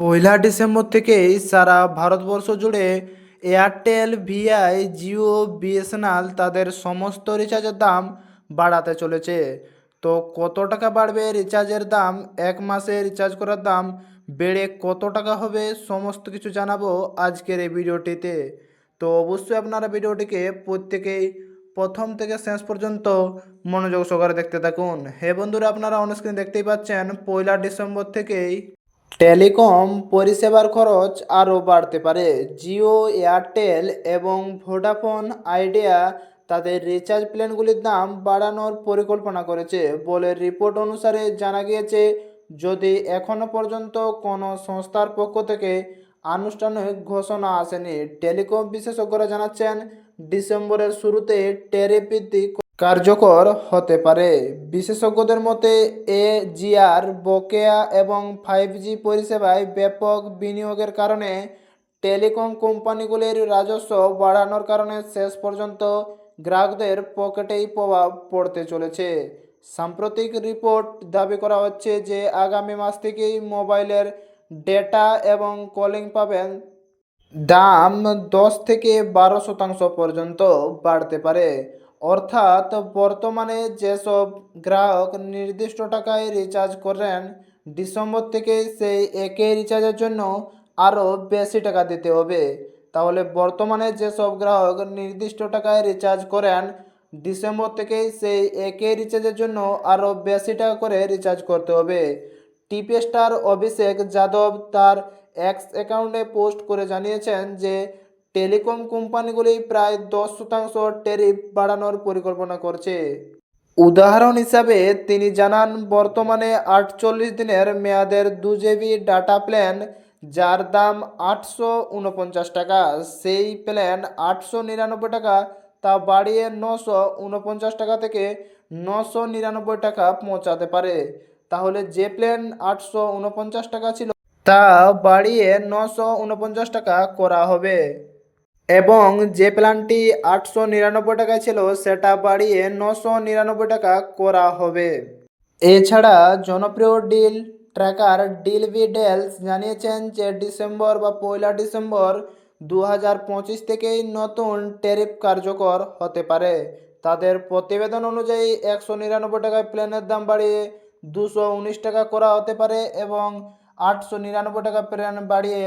পয়লা December থেকেই সারা ভারতবর্ষ জুড়ে Airtel, Vi, Jio, BSNL তাদের সমস্ত রিচার্জের দাম বাড়াতে চলেছে। তো কত টাকা বাড়বে রিচার্জের দাম? এক মাসে রিচার্জ করার দাম বেড়ে কত টাকা হবে সমস্ত কিছু জানাব আজকের এই ভিডিওটিতে। তো অবশ্যই আপনারা ভিডিওটিকে প্রত্যেকেই প্রথম থেকে শেষ পর্যন্ত মনোযোগ সহকারে দেখতে থাকুন। হে বন্ধুরা, আপনারা অনস্ক্রিন দেখতেই পাচ্ছেন, পয়লা ডিসেম্বর থেকেই টেলিকম পরিষেবার খরচ আরও বাড়তে পারে। জিও, এয়ারটেল এবং ভোডাফোন আইডিয়া তাদের রিচার্জ প্ল্যানগুলির দাম বাড়ানোর পরিকল্পনা করেছে বলে রিপোর্ট অনুসারে জানা গিয়েছে, যদি এখনও পর্যন্ত কোনো সংস্থার পক্ষ থেকে আনুষ্ঠানিক ঘোষণা আসেনি, টেলিকম বিশেষজ্ঞরা জানাচ্ছেন, ডিসেম্বরের শুরুতে ট্যারিফ বৃদ্ধি কার্যকর হতে পারে। বিশেষজ্ঞদের মতে, এ জিআর, বকেয়া এবং ফাইভ জি পরিষেবায় ব্যাপক বিনিয়োগের কারণে টেলিকম কোম্পানিগুলির রাজস্ব বাড়ানোর কারণে শেষ পর্যন্ত গ্রাহকদের পকেটেই প্রভাব পড়তে চলেছে। সাম্প্রতিক রিপোর্ট দাবি করা হচ্ছে যে, আগামী মাস থেকেই মোবাইলের ডেটা এবং কলিং পাবেন। দাম দশ থেকে বারো শতাংশ পর্যন্ত বাড়তে পারে। অর্থাৎ বর্তমানে যেসব গ্রাহক নির্দিষ্ট টাকায় রিচার্জ করেন ডিসেম্বর থেকে সেই একই রিচার্জের জন্য আরও বেশি টাকা দিতে হবে। তাহলে বর্তমানে যেসব গ্রাহক নির্দিষ্ট টাকায় রিচার্জ করেন, ডিসেম্বর থেকেই সেই একই রিচার্জের জন্য আরও বেশি টাকা করে রিচার্জ করতে হবে। টিপি স্টার অভিষেক যাদব তার এক্স অ্যাকাউন্টে পোস্ট করে জানিয়েছেন যে টেলিকম কোম্পানিগুলি প্রায় দশ শতাংশ ট্যারিফ বাড়ানোর পরিকল্পনা করছে। উদাহরণ হিসাবে তিনি জানান, বর্তমানে আটচল্লিশ দিনের মেয়াদের দু জিবি ডাটা প্ল্যান, যার দাম আটশো উনপঞ্চাশ টাকা। সেই প্ল্যান আটশো নিরানব্বই টাকা, তা বাড়িয়ে নশো উনপঞ্চাশ টাকা থেকে নশো নিরানব্বই টাকা পৌঁছাতে পারে। তাহলে যে প্ল্যান আটশো উনপঞ্চাশ টাকা ছিল, তা বাড়িয়ে নশো উনপঞ্চাশ টাকা করা হবে। এবং যে প্ল্যানটি আটশো নিরানব্বই টাকা ছিল, সেটা বাড়িয়ে নশো নিরানব্বই টাকা করা হবে। এছাড়া জনপ্রিয় deal tracker deal B deals জানিয়েছেন যে ডিসেম্বর বা পয়লা ডিসেম্বর দু হাজার পঁচিশ থেকেই নতুন ট্যারিফ কার্যকর হতে পারে। তাদের প্রতিবেদন অনুযায়ী, একশো নিরানব্বই টাকায় প্ল্যানের দাম বাড়িয়ে দুশো উনিশ টাকা করা হতে পারে এবং আটশো নিরানব্বই টাকা প্ল্যান বাড়িয়ে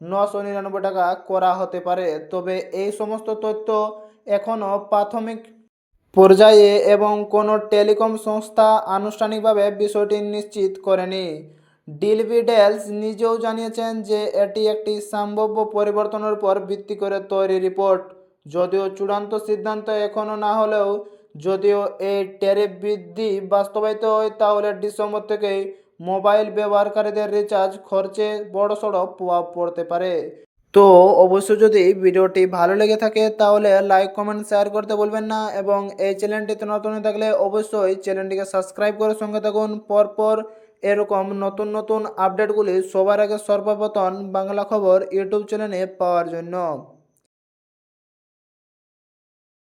নশো নিরানব্বই টাকা করা হতে পারে। তবে এই সমস্ত তথ্য এখনও প্রাথমিক পর্যায়ে এবং কোনো টেলিকম সংস্থা আনুষ্ঠানিকভাবে বিষয়টি নিশ্চিত করেনি। ডিলবি ডেলস নিজেও জানিয়েছেন যে এটি একটি সম্ভাব্য পরিবর্তনের উপর ভিত্তি করে তৈরি রিপোর্ট। যদিও চূড়ান্ত সিদ্ধান্ত এখনও না হলেও, যদিও এই ট্যারিফ বৃদ্ধি বাস্তবায়িত হয়, তাহলে ডিসেম্বর থেকেই মোবাইল ব্যবহারকারীদের রিচার্জ খরচে বড়সড় প্রভাব পড়তে পারে। তো অবশ্যই যদি ভিডিওটি ভালো লেগে থাকে, তাহলে লাইক কমেন্ট শেয়ার করতে বলবেন না এবং এই চ্যানেলটিতে নতুন হয়ে থাকলে অবশ্যই চ্যানেলটিকে সাবস্ক্রাইব করে সঙ্গে থাকুন। পরপর এরকম নতুন নতুন আপডেটগুলি সবার আগে সর্বপ্রথম বাংলা খবর ইউটিউব চ্যানেলে পাওয়ার জন্য।